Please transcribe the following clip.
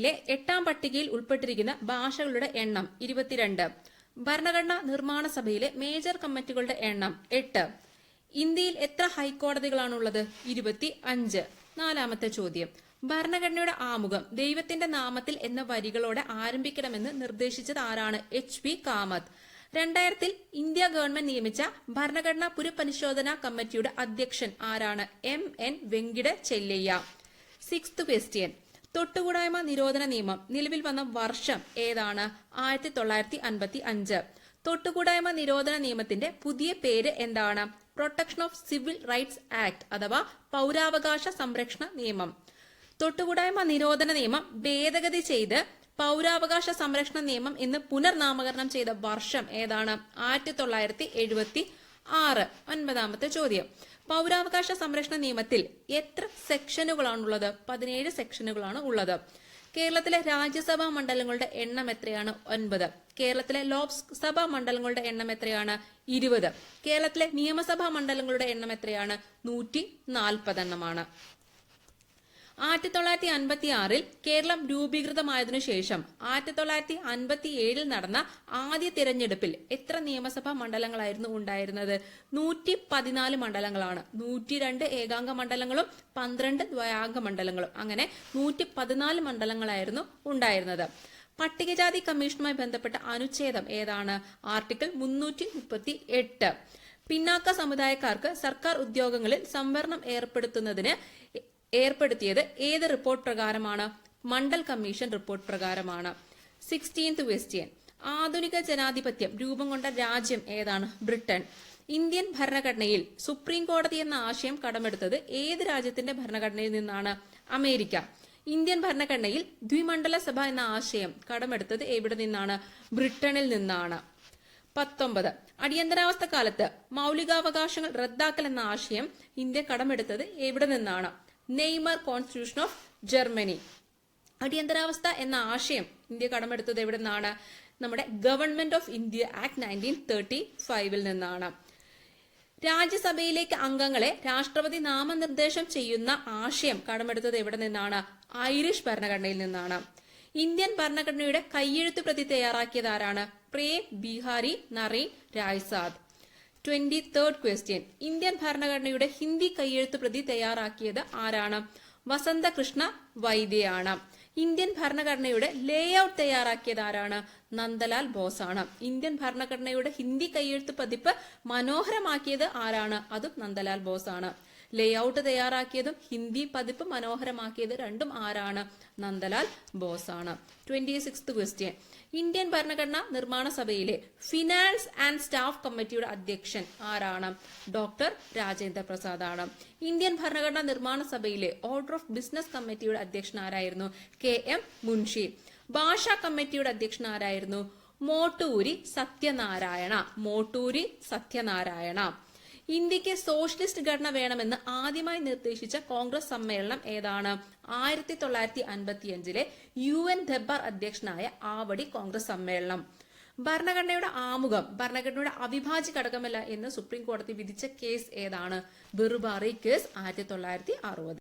ഭരണഘടനയിലെ എട്ടാം പട്ടികയിൽ ഉൾപ്പെട്ടിരിക്കുന്ന ഭാഷകളുടെ എണ്ണം ഇരുപത്തിരണ്ട്. ഭരണഘടനാ നിർമ്മാണ സഭയിലെ മേജർ കമ്മിറ്റികളുടെ എണ്ണം എട്ട്. ഇന്ത്യയിൽ എത്ര ഹൈക്കോടതികളാണുള്ളത്? ഇരുപത്തി അഞ്ച് നാലാമത്തെ ചോദ്യം. ഭരണഘടനയുടെ ആമുഖം ദൈവത്തിന്റെ നാമത്തിൽ എന്ന വരികളോടെ ആരംഭിക്കണമെന്ന് നിർദ്ദേശിച്ചത് ആരാണ്? H P Kamath. രണ്ടായിരത്തിൽ ഇന്ത്യ ഗവൺമെന്റ് നിയമിച്ച ഭരണഘടനാ പുനഃപരിശോധനാ കമ്മിറ്റിയുടെ അധ്യക്ഷൻ ആരാണ്? M N Venkata Chelliah. Sixth question. തൊട്ടുകൂടായ്മ നിരോധന നിയമം. നിലവിൽ വന്ന വർഷം ഏതാണ്? ആയിരത്തി തൊള്ളായിരത്തി അൻപത്തി അഞ്ച് തൊട്ടുകൂടായ്മ നിരോധന നിയമത്തിന്റെ പുതിയ പേര് എന്താണ്? Protection of civil rights act അഥവാ പൗരാവകാശ സംരക്ഷണ നിയമം. തൊട്ടുകൂടായ്മ നിരോധന നിയമം ഭേദഗതി ചെയ്ത് പൗരാവകാശ സംരക്ഷണ നിയമം എന്ന് പുനർനാമകരണം ചെയ്ത വർഷം ഏതാണ്? ആയിരത്തി തൊള്ളായിരത്തി എഴുപത്തി ആറ്. ഒൻപതാമത്തെ ചോദ്യം. പൗരാവകാശ സംരക്ഷണ നിയമത്തിൽ എത്ര സെക്ഷനുകളാണുള്ളത്? പതിനേഴ് സെക്ഷനുകളാണ് ഉള്ളത്. കേരളത്തിലെ രാജ്യസഭാ മണ്ഡലങ്ങളുടെ എണ്ണം എത്രയാണ്? ഒൻപത്. കേരളത്തിലെ ലോക്സഭാ മണ്ഡലങ്ങളുടെ എണ്ണം എത്രയാണ്? ഇരുപത്. കേരളത്തിലെ നിയമസഭാ മണ്ഡലങ്ങളുടെ എണ്ണം എത്രയാണ്? നൂറ്റി നാൽപ്പതെണ്ണമാണ് ആയിരത്തി തൊള്ളായിരത്തി അൻപത്തി ആറിൽ കേരളം രൂപീകൃതമായതിനു ശേഷം ആയിരത്തി തൊള്ളായിരത്തി അൻപത്തി ഏഴിൽ നടന്ന ആദ്യ തിരഞ്ഞെടുപ്പിൽ എത്ര നിയമസഭാ മണ്ഡലങ്ങളായിരുന്നു ഉണ്ടായിരുന്നത്? നൂറ്റി പതിനാല് മണ്ഡലങ്ങളാണ്. നൂറ്റി രണ്ട് ഏകാംഗ മണ്ഡലങ്ങളും പന്ത്രണ്ട് ദ്വയാംഗ മണ്ഡലങ്ങളും. അങ്ങനെ നൂറ്റി പതിനാല് മണ്ഡലങ്ങളായിരുന്നു ഉണ്ടായിരുന്നത്. പട്ടികജാതി കമ്മീഷനുമായി ബന്ധപ്പെട്ട അനുച്ഛേദം ഏതാണ്? ആർട്ടിക്കിൾ മുന്നൂറ്റി മുപ്പത്തി എട്ട് പിന്നാക്ക സമുദായക്കാർക്ക് സർക്കാർ ഉദ്യോഗങ്ങളിൽ സംവരണം ഏർപ്പെടുത്തുന്നതിന് ഏർപ്പെടുത്തിയത് ഏത് റിപ്പോർട്ട് പ്രകാരമാണ്? മണ്ഡൽ കമ്മീഷൻ റിപ്പോർട്ട് പ്രകാരമാണ്. സിക്സ്റ്റീൻത് ക്വസ്റ്റ്യൻ ആധുനിക ജനാധിപത്യം രൂപം കൊണ്ട രാജ്യം ഏതാണ്? ബ്രിട്ടൻ. ഇന്ത്യൻ ഭരണഘടനയിൽ സുപ്രീം കോടതി എന്ന ആശയം കടമെടുത്തത് ഏത് രാജ്യത്തിന്റെ ഭരണഘടനയിൽ നിന്നാണ്? അമേരിക്ക. ഇന്ത്യൻ ഭരണഘടനയിൽ ദ്വിമണ്ഡല സഭ എന്ന ആശയം കടമെടുത്തത് എവിടെ നിന്നാണ്? ബ്രിട്ടനിൽ നിന്നാണ്. പത്തൊമ്പത്. അടിയന്തരാവസ്ഥ കാലത്ത് മൗലികാവകാശങ്ങൾ റദ്ദാക്കൽ എന്ന ആശയം ഇന്ത്യ കടമെടുത്തത് എവിടെ നിന്നാണ്? Weimar constitution of Germany. അടിയന്തരാവസ്ഥ എന്ന ആശയം ഇന്ത്യ കടമെടുത്തത് എവിടെ നിന്നാണ് നമ്മുടെ government of India act nineteen thirty ഫൈവിൽ നിന്നാണ്. രാജ്യസഭയിലേക്ക് അംഗങ്ങളെ രാഷ്ട്രപതി നാമനിർദ്ദേശം ചെയ്യുന്ന ആശയം കടമെടുത്തത് എവിടെ നിന്നാണ്? ഐറിഷ് ഭരണഘടനയിൽ നിന്നാണ്. ഇന്ത്യൻ ഭരണഘടനയുടെ കയ്യെഴുത്ത് പ്രതി തയ്യാറാക്കിയത് ആരാണ്? Prem Behari Narain Raizada. Twenty third question. Indian ഭരണഘടനയുടെ ഹിന്ദി കയ്യെഴുത്ത് പ്രതി തയ്യാറാക്കിയത് ആരാണ്? വസന്തകൃഷ്ണ വൈദ്യയാണ്. ഇന്ത്യൻ ഭരണഘടനയുടെ ലേ ഔട്ട് തയ്യാറാക്കിയത് ആരാണ്? നന്ദലാൽ ബോസാണ്. ഇന്ത്യൻ ഭരണഘടനയുടെ ഹിന്ദി കയ്യെഴുത്ത് പതിപ്പ് മനോഹരമാക്കിയത് ആരാണ്? അതും നന്ദലാൽ ബോസാണ്. ലേ ഔട്ട് തയ്യാറാക്കിയതും ഹിന്ദി പതിപ്പ് മനോഹരമാക്കിയത് രണ്ടും ആരാണ്? നന്ദലാൽ ബോസാണ്. ട്വന്റി സിക്സ് ക്വസ്റ്റ്യൻ ഇന്ത്യൻ ഭരണഘടനാ നിർമ്മാണ സഭയിലെ ഫിനാൻസ് ആൻഡ് സ്റ്റാഫ് കമ്മിറ്റിയുടെ അധ്യക്ഷൻ ആരാണ്? ഡോക്ടർ രാജേന്ദ്ര പ്രസാദ് ആണ് ഇന്ത്യൻ ഭരണഘടനാ നിർമ്മാണ സഭയിലെ ഓർഡർ ഓഫ് ബിസിനസ് കമ്മിറ്റിയുടെ അധ്യക്ഷൻ ആരായിരുന്നു? K M Munshi. ഭാഷാ കമ്മിറ്റിയുടെ അധ്യക്ഷൻ ആരായിരുന്നു? മോട്ടൂരി സത്യനാരായണ. മോട്ടൂരി സത്യനാരായണ. ഇന്ത്യയ്ക്ക് സോഷ്യലിസ്റ്റ് ഘടന വേണമെന്ന് ആദ്യമായി നിർദ്ദേശിച്ച കോൺഗ്രസ് സമ്മേളനം ഏതാണ്? ആയിരത്തി തൊള്ളായിരത്തി അൻപത്തിയഞ്ചിലെ യു എൻ ധബ്ബാർ അധ്യക്ഷനായ ആവടി കോൺഗ്രസ് സമ്മേളനം. ഭരണഘടനയുടെ ആമുഖം ഭരണഘടനയുടെ അവിഭാജ്യ ഘടകമല്ല എന്ന് സുപ്രീം കോടതി വിധിച്ച കേസ് ഏതാണ്? ബെറുബാറി കേസ് ആയിരത്തി തൊള്ളായിരത്തി അറുപത്